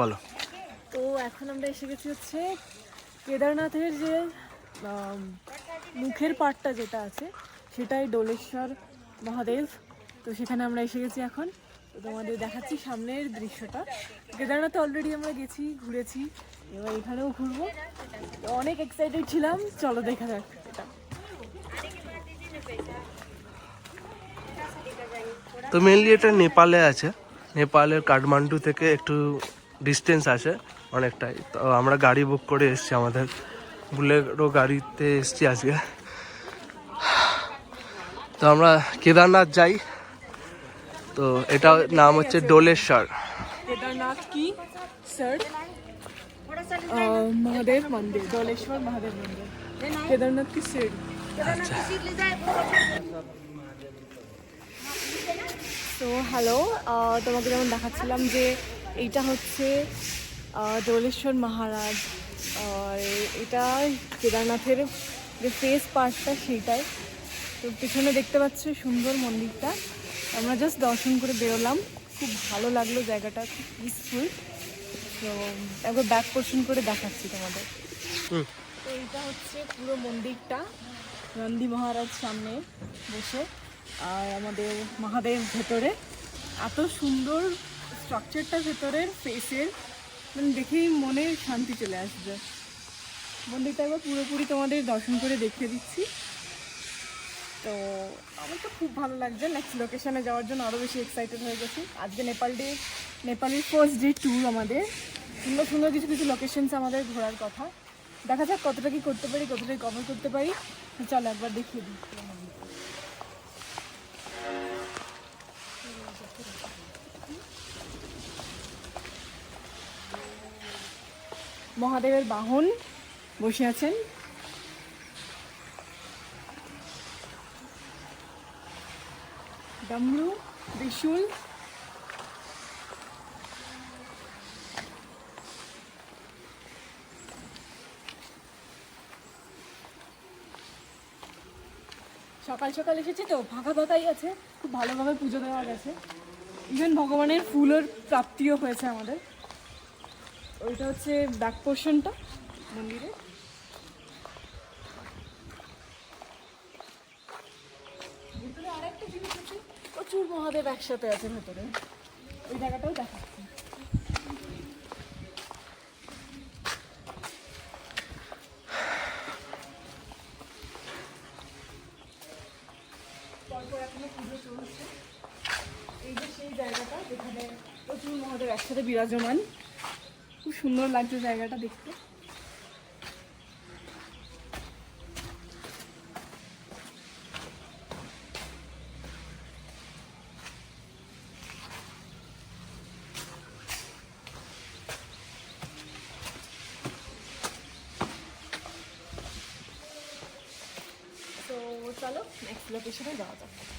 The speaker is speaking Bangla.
বলো। তো এখন আমরা এসে গেছি হচ্ছে কেদারনাথের যে মুখের পাটটা যেটা আছে সেটাই ডোলেশ্বর মহাদেব। তো সেখানে আমরা এসে গেছি এখন। তো তোমাদের দেখাচ্ছি সামনের দৃশ্যটা। কেদারনাথে অলরেডি আমরা গেছি ঘুরেছি এবার এখানেও ঘুরবো। তো অনেক এক্সাইটেড ছিলাম। চলো দেখা যাক এটা। তো মেনলি এটা নেপালে আছে। নেপালের কাঠমান্ডু থেকে একটু ডিস্টেন্স আছে অনেকটাই। তো আমরা গাড়ি বুক করে এসছি আমাদের। বুলেটও গাড়িতে এসছি আজকে। তো আমরা কেদারনাথ যাই। তো এটার নাম হচ্ছে ডোলেশ্বর। কেদারনাথ কি? স্যার? মহাদেব মন্দির। ডোলেশ্বর মহাদেব মন্দির। কেদারনাথ কি সিড আচ্ছা। তো হ্যালো তোমাকে যেমন দেখাচ্ছিলাম যে এইটা হচ্ছে আহ, দোলেশ্বর মহারাজ। আর এটা কেদারনাথের যে ফেস পার্টটা সেইটাই। তো পিছনে দেখতে পাচ্ছ সুন্দর মন্দিরটা। আমরা জাস্ট দর্শন করে বেরোলাম। খুব ভালো লাগল জায়গাটা খুব পিসফুল তো একবার ব্যাক পোর্শন করে দেখাচ্ছি তোমাদের। তো এইটা হচ্ছে পুরো মন্দিরটা। নন্দী মহারাজ সামনে বসে। আর আমাদের মহাদেব ভেতরে। এত সুন্দর স্ট্রাকচারটা ভেতরের ফেসের মানে দেখেই মনে শান্তি চলে আসবে। মন্দিরটা একবার পুরোপুরি তোমাদের দর্শন করে দেখিয়ে দিচ্ছি। তো আমার তো খুব ভালো লাগছে। নেক্সট লোকেশনে যাওয়ার জন্য আরও বেশি এক্সাইটেড হয়ে গেছি। আজকে নেপাল ডে নেপালের ফার্স্ট ডে ট্যুর আমাদের। সুন্দর সুন্দর কিছু কিছু লোকেশনস আমাদের ঘোরার কথা। দেখা যাক কতটা কি করতে পারি, কতটা কভার করতে পারি। চলো একবার দেখিয়ে দিই মহাদেবের বাহন বসে আছেন। ডামরু, ত্রিশূল। সকাল সকাল এসেছে তো, ফাঁকা ফাঁকাই আছে, খুব ভালোভাবে পুজো দেওয়া গেছে। ইভেন ভগবানের ফুলের প্রাপ্তিও হয়েছে আমাদের। ওইটা হচ্ছে ব্যাক পোর্শনটা মন্দিরে ভিতরে আরেকটা জিনিস আছে প্রচুর মহাদেব একসাথে আছে ভেতরে। ওই জায়গাটাও দেখাচ্ছি। পরপর এখনও পুজো সেই জায়গাটা যেখানে প্রচুর মহাদেব একসাথে বিরাজমান। খুব সুন্দর লাগছে জায়গাটা দেখতে। চলো নেক্সট লোকেশনে যাওয়া যাক।